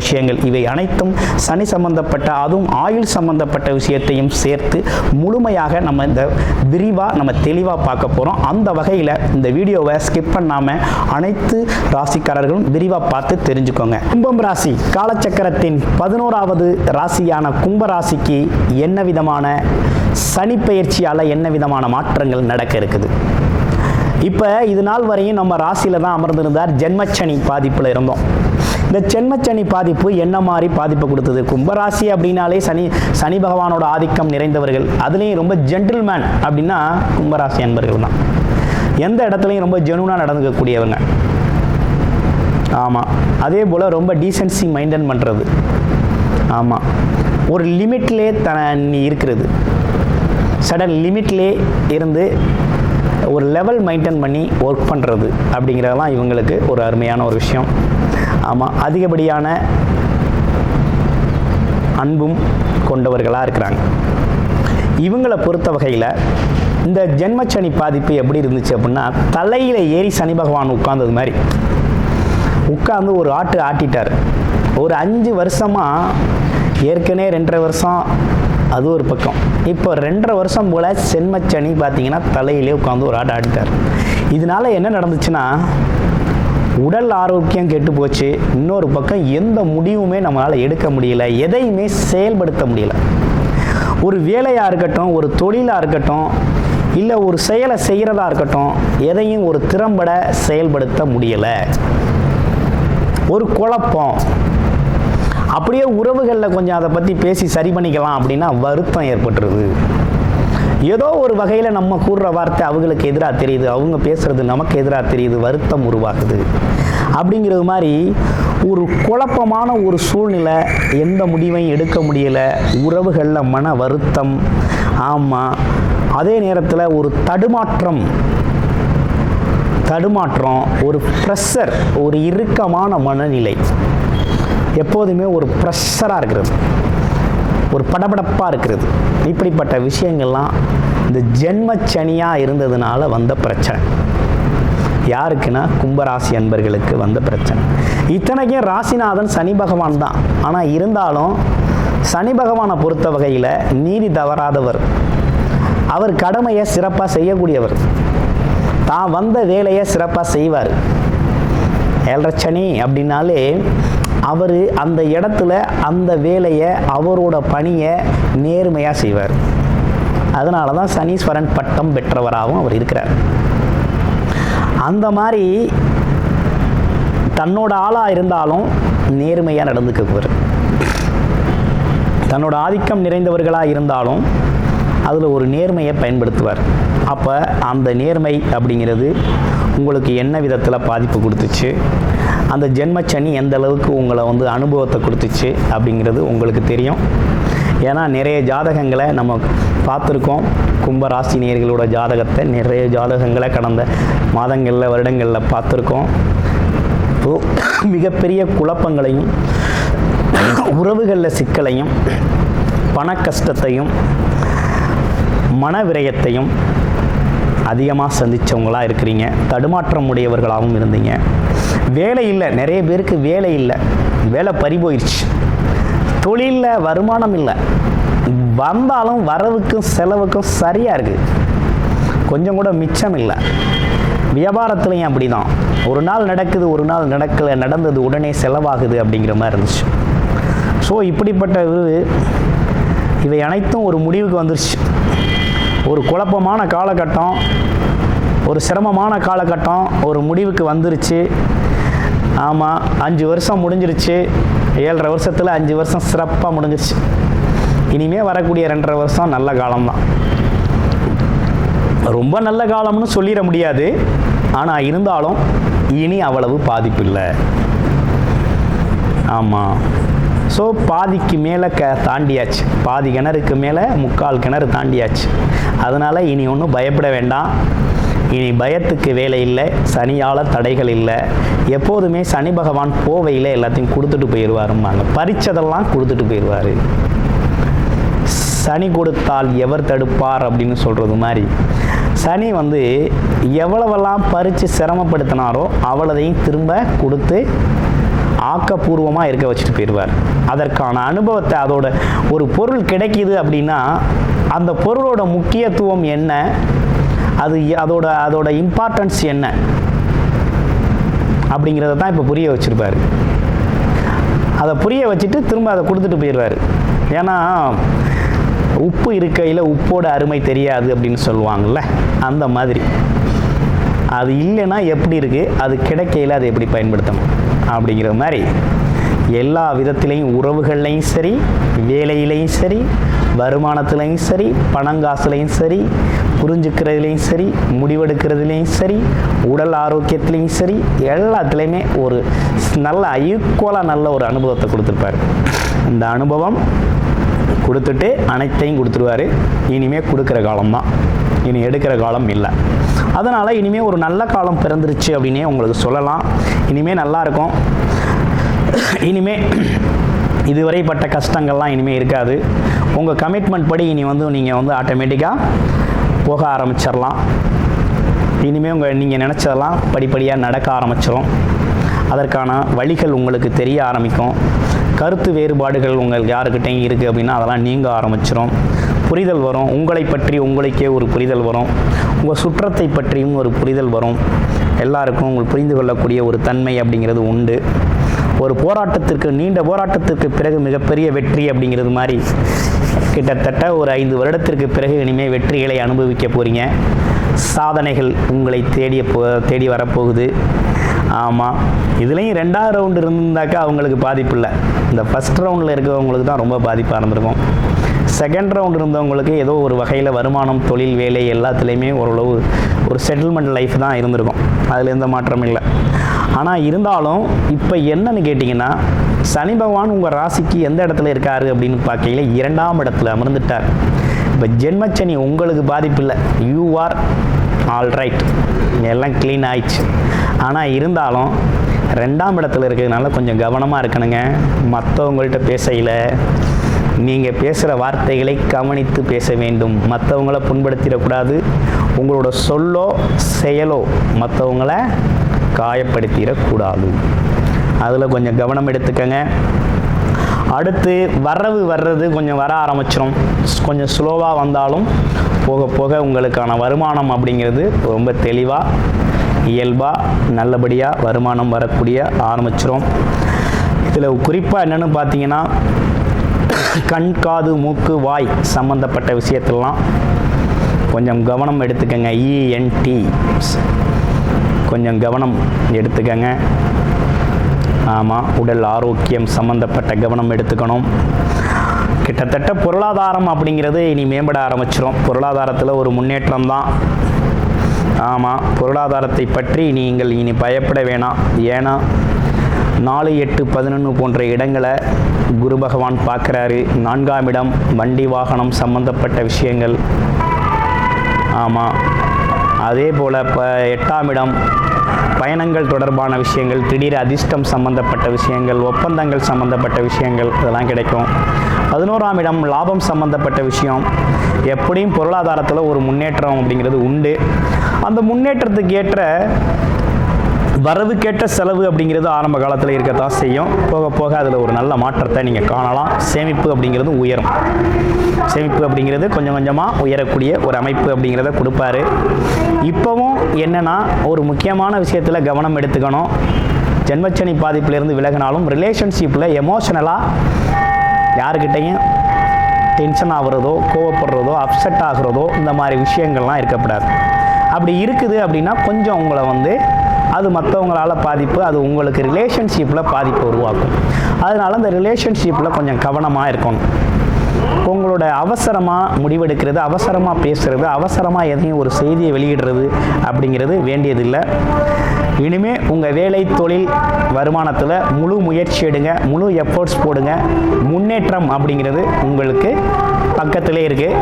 விஷயங்கள். இவை அனைத்தும் சனி சம்பந்தப்பட்ட அதுவும் ஆயுள் சம்பந்தப்பட்ட விஷயத்தையும் சேர்த்து முழுமையாக நம்ம இந்த விரிவாக நம்ம தெளிவாக பார்க்க போகிறோம் அந்த வகையில் இந்த வீடியோவை ஸ்கிப் பண்ணாமல் அனைத்து ராசிக்காரர்களும் விரிவாக பார்த்து தெரிஞ்சுக்கோங்க. கும்பம் ராசி காலச்சக்கரத்தின் பதினோராவது ராசியான கும்ப ராசிக்கு என்ன விதமான சனி பயிற்சியால் என்ன விதமான மாற்றங்கள் நடக்க இருக்குது? இப்போ இது நாள் வரையும் நம்ம ராசியில் தான் அமர்ந்திருந்தார். ஜென்மச்சனி பாதிப்பில் இருந்தோம். இந்த சென்மச்சனி பாதிப்பு என்ன மாதிரி பாதிப்பை கொடுத்தது? கும்பராசி அப்படின்னாலே சனி சனி பகவானோட ஆதிக்கம் நிறைந்தவர்கள். அதுலேயும் ரொம்ப ஜென்டில்மேன் அப்படின்னா கும்பராசி என்பர்கள் தான். எந்த இடத்துலையும் ரொம்ப ஜெனுனாக நடந்துக்கக்கூடியவங்க. ஆமாம் அதே போல் ரொம்ப டீசென்சி மெயின்டைன் பண்ணுறது ஆமாம் ஒரு லிமிட்லே தண்ணி இருக்கிறது. சடன் லிமிட்லே இருந்து ஒரு லெவல் மெயின்டைன் பண்ணி ஒர்க் பண்ணுறது அப்படிங்கிறதெல்லாம் இவங்களுக்கு ஒரு அருமையான ஒரு விஷயம். ஆமாம் அதிகப்படியான அன்பும் கொண்டவர்களாக இருக்கிறாங்க. இவங்களை பொறுத்த வகையில் இந்த ஜென்மச்சனி பாதிப்பு எப்படி இருந்துச்சு அப்படின்னா தலையில் ஏறி சனி பகவான் உட்கார்ந்தது மாதிரி. உட்காந்து ஒரு ஆட்டு ஆட்டிட்டார். ஒரு அஞ்சு வருஷமாக ஏற்கனவே ரெண்டரை வருஷம் அது ஒரு பக்கம். இப்போ ரெண்டரை வருஷம் போல் சென்மச்சனி பார்த்தீங்கன்னா தலையிலே உட்காந்து ஒரு ஆட்டு ஆடிட்டார் இதனால என்ன நடந்துச்சுன்னா உடல் ஆரோக்கியம் கெட்டு போச்சு இன்னொரு பக்கம் எந்த முடிவுமே நம்மளால் எடுக்க முடியல. எதையுமே செயல்படுத்த முடியல. ஒரு வேலையாக இருக்கட்டும் ஒரு தொழிலாக இருக்கட்டும் இல்லை ஒரு செயலை செய்கிறதா இருக்கட்டும் எதையும் ஒரு திறம்பட செயல்படுத்த முடியலை. ஒரு குழப்பம். அப்படியே உறவுகளில் கொஞ்சம் அதை பற்றி பேசி சரி பண்ணிக்கலாம் அப்படின்னா வருத்தம் ஏற்பட்டுருது. ஏதோ ஒரு வகையில் நம்ம கூடுற வார்த்தை அவங்களுக்கு எதிராக தெரியுது அவங்க பேசுறது நமக்கு எதிராக தெரியுது வருத்தம் உருவாகுது. அப்படிங்கிறது மாதிரி ஒரு குழப்பமான ஒரு சூழ்நிலை எந்த முடிவையும் எடுக்க முடியலை. உறவுகளில் மன வருத்தம். ஆமாம் அதே நேரத்தில் ஒரு தடுமாற்றம். தடுமாற்றம் ஒரு ப்ரெஷர் ஒரு இறுக்கமான மனநிலை. எப்போதுமே ஒரு ப்ரெஷராக இருக்கிறது. ஒரு படபடப்பாக இருக்கிறது. இப்படிப்பட்ட விஷயங்கள்லாம் இந்த ஜென்மச்சனியாக இருந்ததுனால வந்த பிரச்சனை. யாருக்குன்னா கும்பராசி அன்பர்களுக்கு வந்த பிரச்சனை. இத்தனைக்கும் ராசிநாதன் சனி பகவான் தான். ஆனால் இருந்தாலும் சனி பகவானை பொறுத்த வகையில் நீதி தவறாதவர். அவர் கடமையை சிறப்பாக செய்யக்கூடியவர். தான் வந்த வேலையை சிறப்பாக செய்வார். ஏழரை சனி அப்படின்னாலே அவர் அந்த இடத்துல அந்த வேலையை அவரோட பணியை நேர்மையாக செய்வார். அதனால தான் சனீஸ்வரன் பட்டம் பெற்றவராகவும் அவர் இருக்கிறார். அந்த மாதிரி தன்னோட ஆளாக இருந்தாலும் நேர்மையாக நடந்துக்குவார் தன்னோட ஆதிக்கம் நிறைந்தவர்களாக இருந்தாலும் அதில் ஒரு நேர்மையை பயன்படுத்துவார். அப்போ அந்த நேர்மை அப்படிங்கிறது உங்களுக்கு என்ன விதத்தில் பாதிப்பு கொடுத்துச்சு? அந்த ஜென்மச்சனி எந்த அளவுக்கு உங்களை வந்து அனுபவத்தை கொடுத்துச்சு அப்படிங்கிறது உங்களுக்கு தெரியும். ஏன்னா நிறைய ஜாதகங்களை நம்ம பார்த்துருக்கோம். கும்ப நேர்களோட ஜாதகத்தை நிறைய ஜாதகங்களை கடந்த மாதங்களில் வருடங்களில் பார்த்துருக்கோம். மிகப்பெரிய குழப்பங்களையும் உறவுகளில் சிக்கலையும் பண கஷ்டத்தையும் மன விரயத்தையும் அதிகமாக சந்தித்தவங்களாக இருக்கிறீங்க. தடுமாற்றம் உடையவர்களாகவும் இருந்தீங்க. வேலை இல்லை. நிறைய பேருக்கு வேலை இல்லை. வேலை பறி போயிடுச்சு தொழிலில் வருமானம் இல்லை. வந்தாலும் வரவுக்கும் செலவுக்கும் சரியாக இருக்குது கொஞ்சம் கூட மிச்சம் இல்லை. வியாபாரத்துலையும் அப்படி தான் ஒரு நாள் நடக்குது ஒரு நாள் நடக்கலை நடந்தது உடனே செலவாகுது அப்படிங்கிற மாதிரி இருந்துச்சு. ஸோ இப்படிப்பட்ட இது இவை அனைத்தும் ஒரு முடிவுக்கு வந்துருச்சு. ஒரு குழப்பமான காலகட்டம் ஒரு சிரமமான காலகட்டம் ஒரு முடிவுக்கு வந்துருச்சு. ஆமாம் அஞ்சு வருஷம் முடிஞ்சிருச்சு. ஏழரை வருஷத்தில் அஞ்சு வருஷம் சிறப்பாக முடிஞ்சிருச்சு. இனிமே வரக்கூடிய ரெண்டரை வருஷம் நல்ல காலம்தான். ரொம்ப நல்ல காலம்னு சொல்லிட முடியாது. ஆனால் இருந்தாலும் இனி அவ்வளவு பாதிப்பு இல்லை. ஆமாம் ஸோ பாதிக்கு மேலே க தாண்டியாச்சு. பாதி கிணறுக்கு மேலே முக்கால் கிணறு தாண்டியாச்சு. அதனால் இனி ஒன்றும் பயப்பட வேண்டாம். இனி பயத்துக்கு வேலை இல்லை சனியால் தடைகள் இல்லை. எப்போதுமே சனி பகவான் போவையில் எல்லாத்தையும் கொடுத்துட்டு போயிடுவாரும்பாங்க. பறிச்சதெல்லாம் கொடுத்துட்டு போயிடுவார். சனி கொடுத்தால் எவர் தடுப்பார் அப்படின்னு சொல்கிறது மாதிரி. சனி வந்து எவ்வளவெல்லாம் பறித்து சிரமப்படுத்தினாரோ அவ்வளதையும் திரும்ப கொடுத்து ஆக்கப்பூர்வமாக இருக்க வச்சுட்டு போயிடுவார். அதற்கான அனுபவத்தை அதோட ஒரு பொருள் கிடைக்கிது அப்படின்னா அந்த பொருளோட முக்கியத்துவம் என்ன? அது அதோட அதோட இம்பார்ட்டன்ஸ் என்ன? அப்படிங்கிறத தான் இப்போ புரிய வச்சுருப்பார். அதை புரிய வச்சுட்டு திரும்ப அதை கொடுத்துட்டு போயிடுவார். ஏன்னா உப்பு இருக்கையில் உப்போட அருமை தெரியாது அப்படின்னு சொல்லுவாங்கள்ல அந்த மாதிரி. அது இல்லைன்னா எப்படி இருக்குது அது கிடைக்கையில் அதை எப்படி பயன்படுத்தணும்? அப்படிங்கிற மாதிரி. எல்லா விதத்திலையும் உறவுகள்லையும் சரி வேலையிலையும் சரி வருமானத்துலையும் சரி பணங்காசுலையும் சரி புரிஞ்சுக்கிறதுலையும் சரி முடிவெடுக்கிறதுலையும் சரி உடல் ஆரோக்கியத்துலேயும் சரி எல்லாத்துலேயுமே ஒரு நல்ல ஈக்குவலாக நல்ல ஒரு அனுபவத்தை கொடுத்துருப்பார். அந்த அனுபவம் கொடுத்துட்டு அனைத்தையும் கொடுத்துருவாரு. இனிமேல் கொடுக்குற காலம்தான். இனி எடுக்கிற காலம் இல்லை. அதனால் இனிமேல் ஒரு நல்ல காலம் பிறந்துருச்சு அப்படின்னே உங்களுக்கு சொல்லலாம். இனிமேல் நல்லாயிருக்கும் இனிமேல் இதுவரை இதுவரைப்பட்ட கஷ்டங்கள்லாம் இனிமேல் இருக்காது. உங்கள் கமிட்மெண்ட் படி இனி வந்து நீங்கள் வந்து ஆட்டோமேட்டிக்காக போக ஆரம்பிச்சிடலாம். இனிமேல் உங்கள் நீங்கள் நினச்சதெல்லாம் படிப்படியாக நடக்க ஆரம்பிச்சிடும் அதற்கான வழிகள் உங்களுக்கு தெரிய ஆரம்பிக்கும். கருத்து வேறுபாடுகள் உங்கள் யாருக்கிட்டையும் இருக்குது அப்படின்னா அதெல்லாம் நீங்க ஆரம்பிச்சிடும் புரிதல் வரும். உங்களை பற்றி உங்களுக்கே ஒரு புரிதல் வரும். உங்கள் சுற்றத்தை பற்றியும் ஒரு புரிதல் வரும். எல்லாருக்கும் உங்களுக்கு புரிந்து கொள்ளக்கூடிய ஒரு தன்மை அப்படிங்கிறது உண்டு. ஒரு போராட்டத்திற்கு நீண்ட போராட்டத்திற்கு பிறகு மிகப்பெரிய வெற்றி அப்படிங்கிறது மாதிரி கிட்டத்தட்ட ஒரு ஐந்து வருடத்திற்கு பிறகு இனிமேல் வெற்றிகளை அனுபவிக்க போகிறீங்க சாதனைகள் உங்களை தேடிய போ தேடி வரப்போகுது. ஆமாம் இதுலேயும் ரெண்டாவது ரவுண்டு இருந்தாக்கா அவங்களுக்கு பாதிப்பு இல்லை. இந்த ஃபஸ்ட் ரவுண்டில் இருக்கிறவங்களுக்கு தான் ரொம்ப பாதிப்பாக இருந்திருக்கும். செகண்ட் ரவுண்ட் இருந்தவங்களுக்கு ஏதோ ஒரு வகையில் வருமானம் தொழில் வேலை எல்லாத்துலேயுமே ஓரளவு ஒரு செட்டில்மெண்ட் லைஃப் தான் இருந்திருக்கும். அதில் எந்த மாற்றமும் இல்லை. ஆனால் இருந்தாலும் இப்போ என்னன்னு கேட்டிங்கன்னா சனி பகவான் உங்கள் ராசிக்கு எந்த இடத்துல இருக்காரு அப்படின்னு பார்க்கையில இரண்டாம் இடத்துல அமர்ந்துட்டார். இப்போ ஜென்மச்சனி உங்களுக்கு பாதிப்பு இல்லை. யூ ஆர் ஆல் ரைட் எல்லாம் க்ளீன் ஆயிடுச்சு. ஆனால் இருந்தாலும் ரெண்டாம் இடத்துல இருக்கிறதுனால கொஞ்சம் கவனமாக இருக்கணுங்க. மற்றவங்கள்ட்ட பேசையில் நீங்கள் பேசுகிற வார்த்தைகளை கவனித்து பேச வேண்டும். மற்றவங்கள புண்படுத்திடக்கூடாது. உங்களோட சொல்லோ செயலோ மற்றவங்கள காயப்படுத்திடக்கூடாது. அதில் கொஞ்சம் கவனம் எடுத்துக்கங்க. அடுத்து வரவு வர்றது கொஞ்சம் வர ஆரம்பிச்சிடும் கொஞ்சம் ஸ்லோவாக வந்தாலும் போக போக உங்களுக்கான வருமானம் அப்படிங்கிறது ரொம்ப தெளிவாக இயல்பாக நல்லபடியாக வருமானம் வரக்கூடிய ஆரம்பிச்சிடும் இதில் குறிப்பாக என்னென்னு பார்த்தீங்கன்னா கண் காது மூக்கு வாய் சம்மந்தப்பட்ட விஷயத்திலலாம் கொஞ்சம் கவனம் எடுத்துக்கங்க. இஎன்டி கொஞ்சம் கவனம் எடுத்துக்கங்க. ஆமாம் உடல் ஆரோக்கியம் சம்மந்தப்பட்ட கவனம் எடுத்துக்கணும். கிட்டத்தட்ட பொருளாதாரம் அப்படிங்கிறது இனி மேம்பட ஆரம்பிச்சிடும் பொருளாதாரத்தில் ஒரு முன்னேற்றம் தான். ஆமாம் பொருளாதாரத்தை பற்றி நீங்கள் இனி பயப்பட வேணாம். ஏன்னா நாலு எட்டு பதினொன்று போன்ற இடங்களை குரு பகவான் பார்க்குறாரு. நான்காம் இடம் வண்டி வாகனம் சம்பந்தப்பட்ட விஷயங்கள். ஆமாம் அதே போல் இப்போ எட்டாம் இடம் பயணங்கள் தொடர்பான விஷயங்கள் திடீர் அதிர்ஷ்டம் சம்பந்தப்பட்ட விஷயங்கள் ஒப்பந்தங்கள் சம்பந்தப்பட்ட விஷயங்கள் இதெல்லாம் கிடைக்கும். பதினோராம் இடம் லாபம் சம்பந்தப்பட்ட விஷயம். எப்படியும் பொருளாதாரத்தில் ஒரு முன்னேற்றம் அப்படிங்கிறது உண்டு. அந்த முன்னேற்றத்துக்கு ஏற்ற வரவுக்கேற்ற செலவு அப்படிங்கிறது ஆரம்ப காலத்தில் இருக்கத்தான் செய்யும். போக போக அதில் ஒரு நல்ல மாற்றத்தை நீங்கள் காணலாம். சேமிப்பு அப்படிங்கிறது உயரும். சேமிப்பு அப்படிங்கிறது கொஞ்சம் கொஞ்சமாக உயரக்கூடிய ஒரு அமைப்பு அப்படிங்கிறத கொடுப்பாரு. இப்போவும் என்னென்னா ஒரு முக்கியமான விஷயத்தில் கவனம் எடுத்துக்கணும். ஜென்மச்சனி பாதிப்பிலிருந்து விலகினாலும் ரிலேஷன்ஷிப்பில் எமோஷனலாக யாருக்கிட்டையும் டென்ஷன் ஆகுறதோ கோவப்படுறதோ அப்செட் ஆகுறதோ இந்த மாதிரி விஷயங்கள்லாம் இருக்கக்கூடாது அப்படி இருக்குது அப்படின்னா கொஞ்சம் உங்களை வந்து அது மற்றவங்களால் பாதிப்பு அது உங்களுக்கு ரிலேஷன்ஷிப்பில் பாதிப்பு உருவாக்கும். அதனால் அந்த ரிலேஷன்ஷிப்பில் கொஞ்சம் கவனமாக இருக்கணும். உங்களோட அவசரமாக முடிவெடுக்கிறது அவசரமாக பேசுகிறது அவசரமாக எதையும் ஒரு செய்தியை வெளியிடுறது அப்படிங்கிறது வேண்டியதில்லை. இனிமே உங்கள் வேலை தொழில் வருமானத்தில் முழு முயற்சி எடுங்க முழு எஃபோர்ட்ஸ் போடுங்க. முன்னேற்றம் அப்படிங்கிறது உங்களுக்கு பக்கத்திலே இருக்குது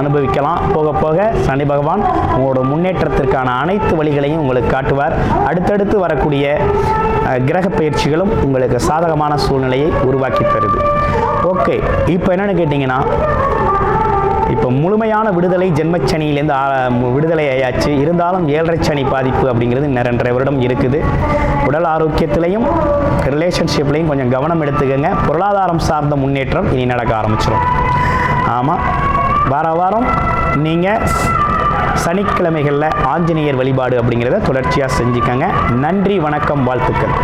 அனுபவிக்கலாம். போக போக சனி பகவான் உங்களோட முன்னேற்றத்திற்கான அனைத்து வழிகளையும் உங்களுக்கு காட்டுவார். அடுத்தடுத்து வரக்கூடிய கிரக பயிற்சிகளும் உங்களுக்கு சாதகமான சூழ்நிலையை உருவாக்கி தருது ஓகே இப்போ என்னென்னு கேட்டிங்கன்னா இப்போ முழுமையான விடுதலை ஜென்மச்சனியிலேருந்து விடுதலை ஆயாச்சு. இருந்தாலும் ஏழரை சனி பாதிப்பு அப்படிங்கிறது இன்னும் வருடம் இருக்குது. உடல் ஆரோக்கியத்திலையும் ரிலேஷன்ஷிப்லையும் கொஞ்சம் கவனம் எடுத்துக்கங்க. பொருளாதாரம் சார்ந்த முன்னேற்றம் இனி நடக்க ஆரம்பிச்சிடும் ஆமாம் வார வாரம் நீங்கள் சனிக்கிழமைகளில் ஆஞ்சநேயர் வழிபாடு அப்படிங்கிறத தொடர்ச்சியாக செஞ்சுக்கங்க. நன்றி வணக்கம் வாழ்த்துக்கள்.